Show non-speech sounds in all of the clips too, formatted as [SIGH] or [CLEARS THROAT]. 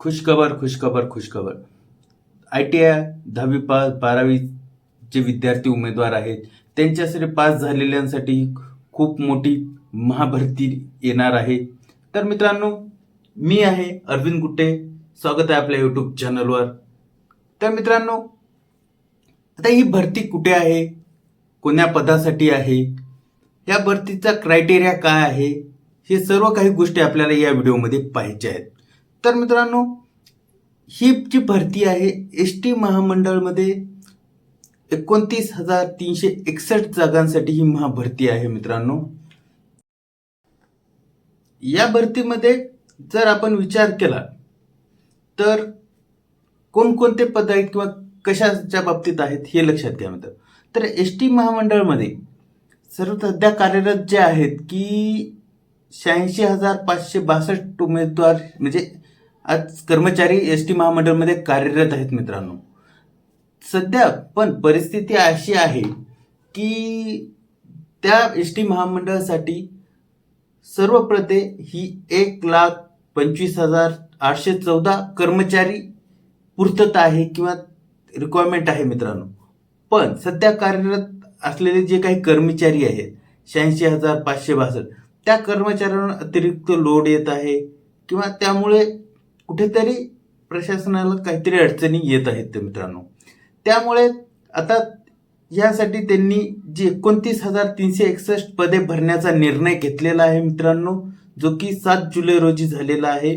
खुशखबर खुशखबर खुशखबर. I T I दहावी पास बारावीचे विद्यार्थी उमेदवार आहेत. त्यांच्यासाठी पास झालेल्यांसाठी खूप मोठी महाभरती येणार आहे. तर मित्रांनो मी आहे अरविंद गुट्टे. स्वागत आहे आपल्या यूट्यूब चॅनलवर तर मित्रांनो आता ही भरती कुठे आहे? कोण्या पदासाठी आहे? या भरतीचा क्रायटेरिया काय आहे? हे सर्व काही गोष्टी आपल्याला या व्हिडिओमध्ये पाहायच्या आहेत. तर मित्रांनो ही जी भरती आहे एस टी महामंडळमध्ये एकोणतीस हजार तीनशे एकसष्ट जागांसाठी ही महाभरती आहे मित्रांनो. या भरतीमध्ये जर आपण विचार केला तर कोणकोणते पद आहेत किंवा कशाच्या बाबतीत आहेत हे लक्षात घ्या मित्र. तर एस टी महामंडळमध्ये सर्व सध्या कार्यरत जे आहेत की शहाऐंशी हजार पाचशे बासष्ट उमेदवार म्हणजे आज कर्मचारी एस टी महामंडळमध्ये कार्यरत आहेत मित्रांनो. सध्या पण परिस्थिती अशी आहे की त्या एस टी महामंडळासाठी सर्व प्रते ही एक लाख पंचवीस हजार आठशे चौदा कर्मचारी पूर्तता आहे किंवा रिक्वायरमेंट आहे मित्रांनो. पण सध्या कार्यरत असलेले जे काही कर्मचारी आहेत शहाऐंशी हजार पाचशे बासष्ट त्या कर्मचाऱ्यांना अतिरिक्त लोड येत आहे किंवा त्यामुळे कुठेतरी प्रशासनाला काहीतरी अडचणी येत आहेत ते मित्रांनो. त्यामुळे आता यासाठी त्यांनी जी एकोणतीस हजार तीनशे एकसष्ट पदे भरण्याचा निर्णय घेतलेला आहे मित्रांनो जो की सात जुलै रोजी झालेला आहे.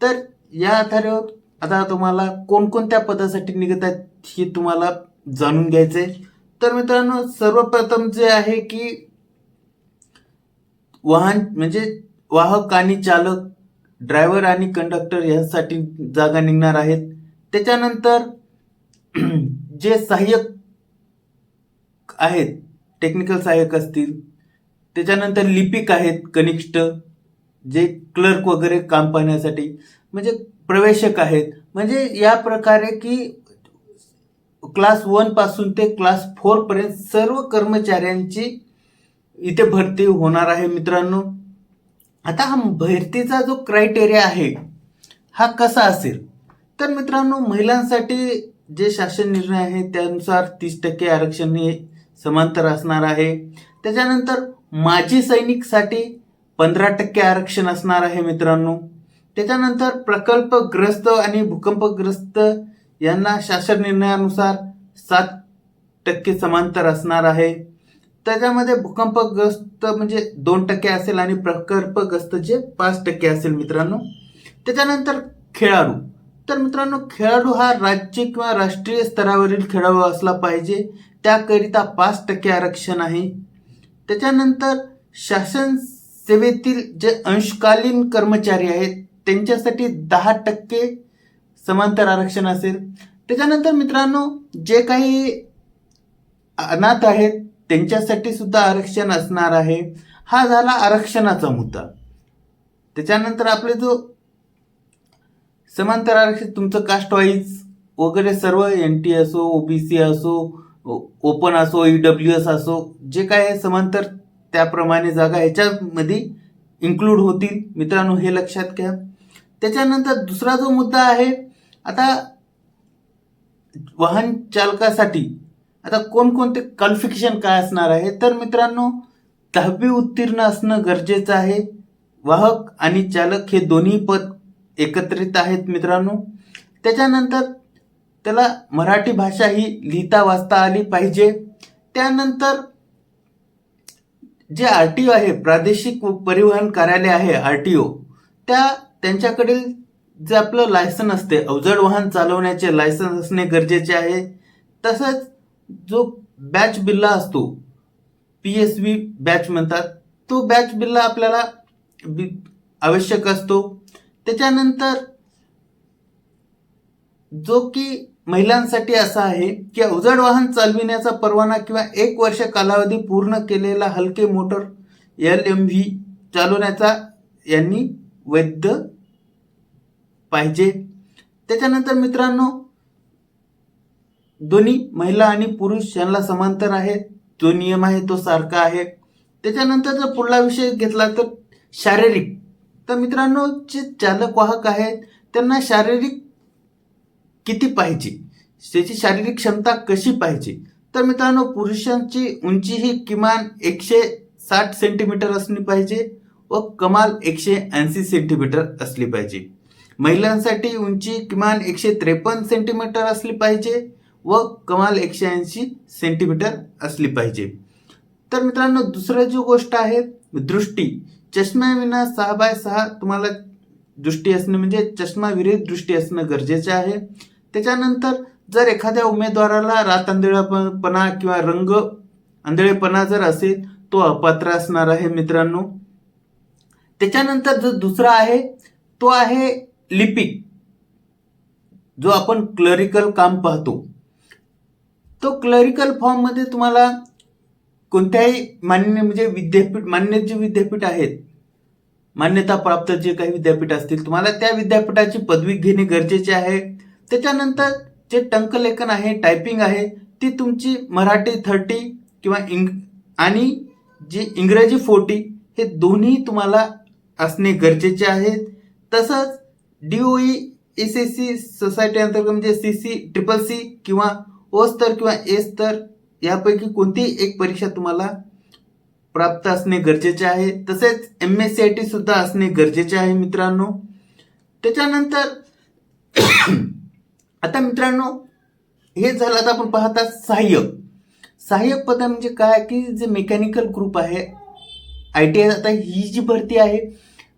तर या आधारावर आता तुम्हाला कोणकोणत्या पदासाठी निघत आहेत हे तुम्हाला जाणून घ्यायचं आहे तर मित्रांनो सर्वप्रथम जे आहे की वाहन म्हणजे वाहक आणि चालक ड्रायव्हर आणि कंडक्टर यासाठी जागा निघणार आहेत. त्याच्यानंतर [CLEARS THROAT] जे सहाय्यक आहेत टेक्निकल सहाय्यक असतील त्याच्यानंतर लिपिक आहेत कनिष्ठ जे क्लर्क वगैरे काम पाहण्यासाठी म्हणजे प्रवेशक आहेत. म्हणजे या प्रकारे की क्लास वनपासून ते क्लास फोर पर्यंत सर्व कर्मचाऱ्यांची इथे भरती होणार आहे मित्रांनो. आता हा भरतीचा जो क्रायटेरिया आहे हा कसा असेल? तर मित्रांनो महिलांसाठी जे शासन निर्णय आहे त्यानुसार तीस टक्के आरक्षण हे समांतर असणार आहे. त्याच्यानंतर माजी सैनिकसाठी पंधरा टक्के आरक्षण असणार आहे मित्रांनो. त्याच्यानंतर प्रकल्पग्रस्त आणि भूकंपग्रस्त यांना शासन निर्णयानुसार सात टक्के समांतर असणार आहे. त्याच्यामध्ये भूकंपग्रस्त म्हणजे दोन टक्के असेल आणि प्रकल्पग्रस्त जे पाच टक्के असेल मित्रांनो त्याच्यानंतर खेळाडू. तर मित्रांनो खेळाडू हा राज्य किंवा राष्ट्रीय स्तरावरील खेळाडू असला पाहिजे त्याकरिता पाच टक्के आरक्षण आहे. त्याच्यानंतर शासन सेवेतील जे अंशकालीन कर्मचारी आहेत त्यांच्यासाठी दहा टक्के समांतर आरक्षण असेल. त्याच्यानंतर मित्रांनो जे काही अनाथ आहेत त्यांच्यासाठी सुद्धा आरक्षण असणार आहे. हा झाला आरक्षणाचा मुद्दा. त्याच्यानंतर आपले जो समांतर आरक्षण तुमचं कास्ट वाईज वगैरे सर्व एन टी असो ओबीसी असो ओपन असो ईडब्ल्यू एस असो जे काय आहे समांतर त्याप्रमाणे जागा ह्याच्यामध्ये इन्क्लूड होतील. मित्रांनो हे लक्षात घ्या. त्याच्यानंतर दुसरा जो मुद्दा आहे आता वाहन चालकासाठी आता कोणकोणते क्वालिफिकेशन काय असणार आहे? तर मित्रांनो दहावी उत्तीर्ण असणं गरजेचं आहे. वाहक आणि चालक हे दोन्ही पद एकत्रित आहेत मित्रांनो. त्याच्यानंतर त्याला मराठी भाषा ही लिहिता वाचता आली पाहिजे. त्यानंतर जे आर टी ओ आहे प्रादेशिक परिवहन कार्यालय आहे आर टी ओ त्या त्यांच्याकडील जे आपलं लायसन असते अवजड वाहन चालवण्याचे लायसन्स असणे गरजेचे आहे. तसंच जो बॅच बिल्ला असतो पी एस व्ही बॅच म्हणतात तो बॅच बिल्ला आपल्याला बी आवश्यक असतो. त्याच्यानंतर जो की महिलांसाठी असा आहे की अवजड वाहन चालविण्याचा परवाना किंवा एक वर्ष कालावधी पूर्ण केलेला हलके मोटर एल एम व्ही चालवण्याचा यांनी वैध पाहिजे. त्याच्यानंतर मित्रांनो दोन्ही महिला आणि पुरुष यांना समांतर आहे जो नियम आहे तो सारखा आहे. त्याच्यानंतर जर पुढला विषय घेतला तर शारीरिक. तर मित्रांनो जे चालक वाहक आहेत त्यांना शारीरिक किती पाहिजे? त्याची शारीरिक क्षमता कशी पाहिजे? तर मित्रांनो पुरुषांची उंची ही किमान एकशे साठ सेंटीमीटर असली पाहिजे व कमाल एकशे ऐंशी सेंटीमीटर असली पाहिजे. महिलांसाठी उंची किमान एकशे त्रेपन्न सेंटीमीटर असली पाहिजे. व कमाल एकशे ऐंशी सेंटीमीटर असली पाहिजे. तर मित्रांनो दुसरं जी गोष्ट आहे दृष्टी. चष्म्याविना सहा बाय सहा तुम्हाला दृष्टी असणे म्हणजे चष्मा विरहित दृष्टी असणं गरजेचं आहे. त्याच्यानंतर जर एखाद्या उमेदवाराला रात आंधळेपणा किंवा रंग आंधळेपणा जर असेल तो अपात्र असणार आहे मित्रांनो. त्याच्यानंतर जो दुसरा आहे तो आहे लिपिक. जो आपण क्लरिकल काम पाहतो. तो क्लरिकल फॉर्ममध्ये तुम्हाला कोणत्याही मान्य म्हणजे विद्यापीठ मान्य जे विद्यापीठ आहेत मान्यता प्राप्त जे काही विद्यापीठ असतील तुम्हाला त्या विद्यापीठाची पदवी घेणे गरजेचे आहे. त्याच्यानंतर जे टंकलेखन आहे टायपिंग आहे ती तुमची मराठी थर्टी किंवा इंग आणि जी इंग्रजी फोर्टी हे दोन्ही तुम्हाला असणे गरजेचे आहे. तसंच D O E S S C society अंतर्गत म्हणजे सी सी ट्रिपल सी किंवा ओ स्तर किंवा ए स्तर यापैकी कोणतीही एक परीक्षा तुम्हाला प्राप्त असणे गरजेचे आहे. तसेच M S C I T सुद्धा असणे गरजेचे आहे मित्रांनो. त्याच्यानंतर [CLEARS THROAT] आता मित्रांनो हे झालं आता आपण पाहता सहाय्यक. सहाय्यक पद म्हणजे काय? की जे मेकॅनिकल ग्रुप आहे आय टी आय आता ही जी भरती आहे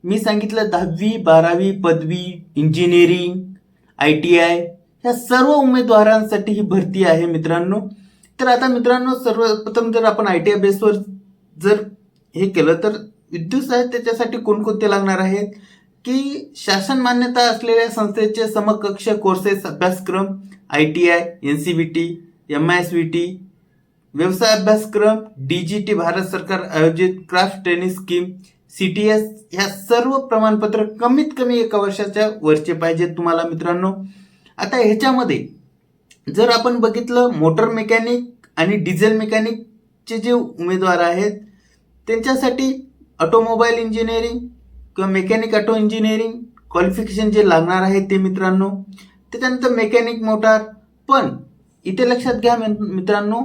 मी सांगितलं दहावी बारावी पदवी इंजिनिअरिंग आय टी आय ह्या सर्व उमेदवारांसाठी ही भरती आहे मित्रांनो. तर आता मित्रांनो सर्वप्रथम जर आपण आय टी आय बेसवर जर हे केलं तर विद्युत सहाय्य त्याच्यासाठी कोणकोणते लागणार आहेत? की शासन मान्यता असलेल्या संस्थेचे समकक्ष कोर्सेस अभ्यासक्रम I T I N C B T M I S V T व्यवसाय अभ्यासक्रम डी जी टी भारत सरकार आयोजित craft training scheme C T S ह्या सर्व प्रमाणपत्र कमीत कमी एका वर्षाच्या वरचे पाहिजेत तुम्हाला मित्रांनो. आता ह्याच्यामध्ये जर आपण बघितलं मोटर मेकॅनिक आणि डिझेल मेकॅनिकचे जे उमेदवार आहेत त्यांच्यासाठी ऑटोमोबाईल इंजिनिअरिंग किंवा मेकॅनिक ऑटो इंजिनिअरिंग क्वालिफिकेशन जे लागणार आहे ते मित्रांनो त्याच्यानंतर मेकॅनिक मोटार पण इथे लक्षात घ्या मित्रांनो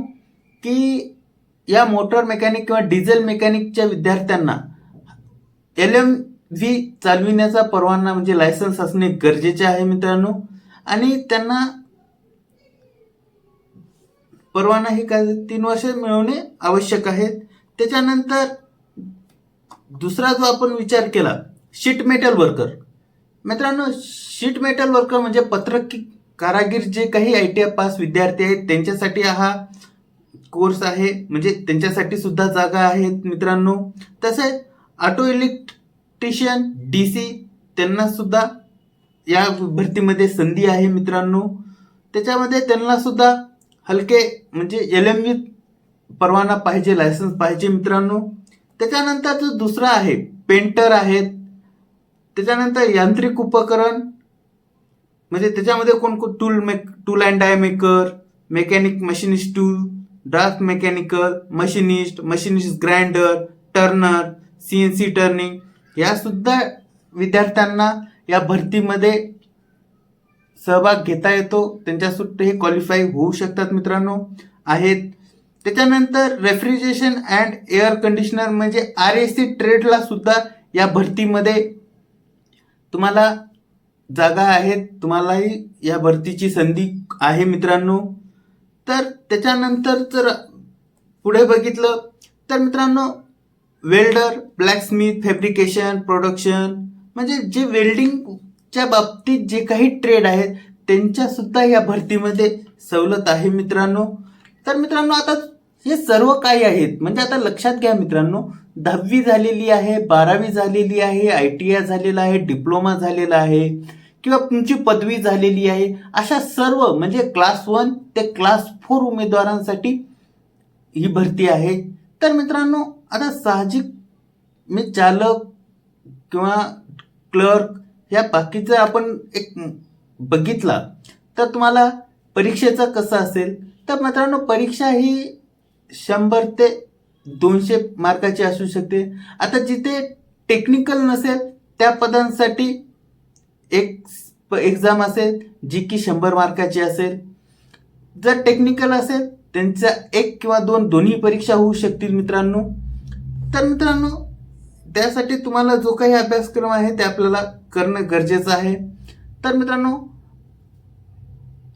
की या मोटर मेकॅनिक किंवा डिझेल मेकॅनिकच्या विद्यार्थ्यांना एल एम व्ही चालविण्याचा परवाना म्हणजे लायसन्स असणे गरजेचे आहे मित्रांनो. आणि त्यांना परवाना ही काय तीन वर्ष मिळवणे आवश्यक आहे त्याच्यानंतर दुसरा जो आपण विचार केला शीट मेटल वर्कर मित्रांनो शीट मेटल वर्कर म्हणजे पत्रक कारागीर जे काही आय टी आय पास विद्यार्थी आहेत त्यांच्यासाठी हा कोर्स आहे. म्हणजे त्यांच्यासाठी सुद्धा जागा आहेत मित्रांनो. तसेच ऑटो इलेक्ट्रिशियन डी सी त्यांना सुद्धा या भरतीमध्ये संधी आहे मित्रांनो. त्याच्यामध्ये त्यांना सुद्धा हलके म्हणजे एल एम परवाना पाहिजे लायसन्स पाहिजे मित्रांनो. त्याच्यानंतर जो दुसरा आहे पेंटर आहेत. त्याच्यानंतर यांत्रिक उपकरण. म्हणजे त्याच्यामध्ये कोण कोण tool make tool and die maker mechanic machinist tool draft mechanical machinist machinist grinder turner C N C turning यासुद्धा विद्यार्थ्यांना या भरतीमध्ये सहभाग घेता येतो. त्यांच्या हे क्वालिफाय होऊ शकतात मित्रांनो. आहेत. त्याच्यानंतर रेफ्रिजरेशन अँड एअर कंडिशनर म्हणजे आर ए सी ट्रेडला सुद्धा या भरतीमध्ये तुम्हाला जागा आहेत. तुम्हालाही या भरतीची संधी आहे मित्रांनो. तर त्याच्यानंतर जर पुढे बघितलं तर मित्रांनो वेल्डर ब्लॅकस्मिथ फॅब्रिकेशन प्रोडक्शन म्हणजे जे वेल्डिंगच्या बाबतीत जे काही ट्रेड आहेत त्यांच्यासुद्धा या भरतीमध्ये सवलत आहे मित्रांनो. तर मित्रांनो आता हे सर्व काही आहेत? म्हणजे आता लक्षात घ्या मित्रांनो दहावी झालेली आहे बारावी झालेली आहे आय टी आय झालेला आहे डिप्लोमा झालेला आहे किंवा तुमची पदवी झालेली आहे अशा सर्व म्हणजे क्लास वन ते क्लास फोर उमेदवारांसाठी ही भरती आहे. तर मित्रांनो आता साहजिक मी चालक किंवा क्लर्क या बाकीचं आपण एक बघितला तर तुम्हाला परीक्षेचा कसं असेल? तर मित्रांनो परीक्षा ही शंभर ते दोनशे मार्काची असू शकते. आता जिथे टेक्निकल नसेल त्या पदांसाठी एक एक्झाम असेल जी की शंभर मार्काची असेल. जर टेक्निकल असेल त्यांच्या एक किंवा दोन दोन्ही परीक्षा होऊ शकतील मित्रांनो. तर मित्रांनो त्यासाठी तुम्हाला जो काही अभ्यासक्रम आहे ते आपल्याला करणं गरजेचं आहे. तर मित्रांनो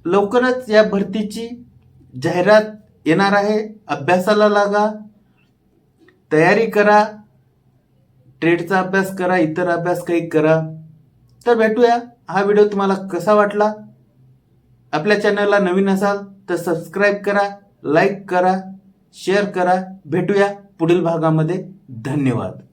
लवकरच या भरतीची जाहिरात येणार आहे. अभ्यासाला लागा तयारी करा ट्रेडचा अभ्यास करा इतर अभ्यास काही करा. तर भेटूया. हा व्हिडिओ तुम्हाला कसा वाटला? आपल्या चॅनलला नवीन असाल तर सबस्क्राईब करा लाईक करा शेअर करा. भेटूया पुढील भागामध्ये. धन्यवाद.